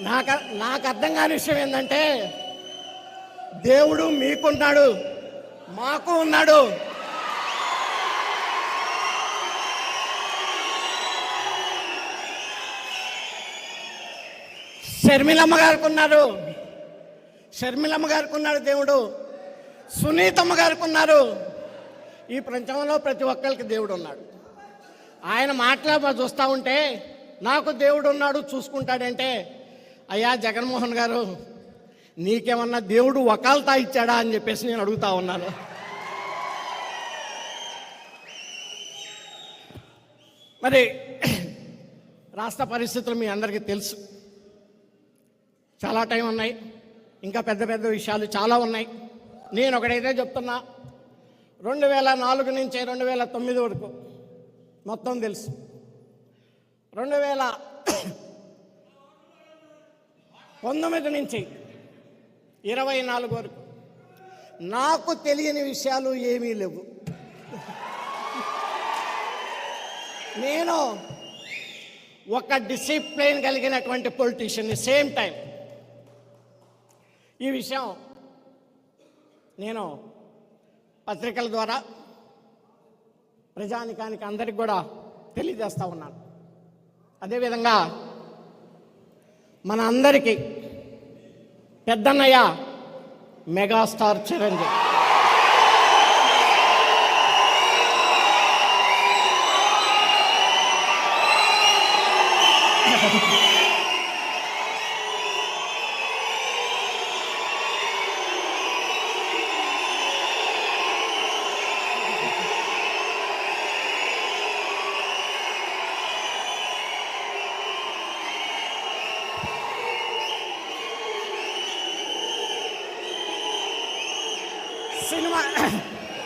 నాకు నాకు అర్థం కాని విషయం ఏంటంటే దేవుడు మీకున్నాడు మాకు ఉన్నాడు. షర్మిలమ్మ గారికి ఉన్నారు. షర్మిలమ్మ గారికి ఉన్నాడు దేవుడు. సునీతమ్మ గారికి ఉన్నారు. ఈ ప్రపంచంలో ప్రతి ఒక్కరికి దేవుడు ఉన్నాడు. ఆయన మాట్లాడ చూస్తూ ఉంటే నాకు దేవుడు ఉన్నాడు చూసుకుంటాడంటే అయ్యా జగన్మోహన్ గారు నీకేమన్నా దేవుడు వకాల్తా ఇచ్చాడా అని చెప్పేసి నేను అడుగుతా ఉన్నాను. మరి రాష్ట్ర పరిస్థితులు మీ అందరికీ తెలుసు. చాలా టైం ఉన్నాయి. ఇంకా పెద్ద పెద్ద విషయాలు చాలా ఉన్నాయి. నేను ఒకటైతే చెప్తున్నా. రెండు వేల నాలుగు నుంచి రెండు వేల తొమ్మిది వరకు మొత్తం తెలుసు. రెండు వేల పంతొమ్మిది నుంచి ఇరవై నాలుగు వరకు. నాకు తెలియని విషయాలు ఏమీ లేవు. నేను ఒక డిసిప్లిన్ కలిగినటువంటి పొలిటీషియన్ సేమ్ టైం. ఈ విషయం నేను పత్రికల ద్వారా ప్రజానికానికి అందరికి కూడా తెలియజేస్తూ ఉన్నాను. అదేవిధంగా మన అందరికీ పెద్దన్నయ్య మెగాస్టార్ చిరంజీవి. assim numa.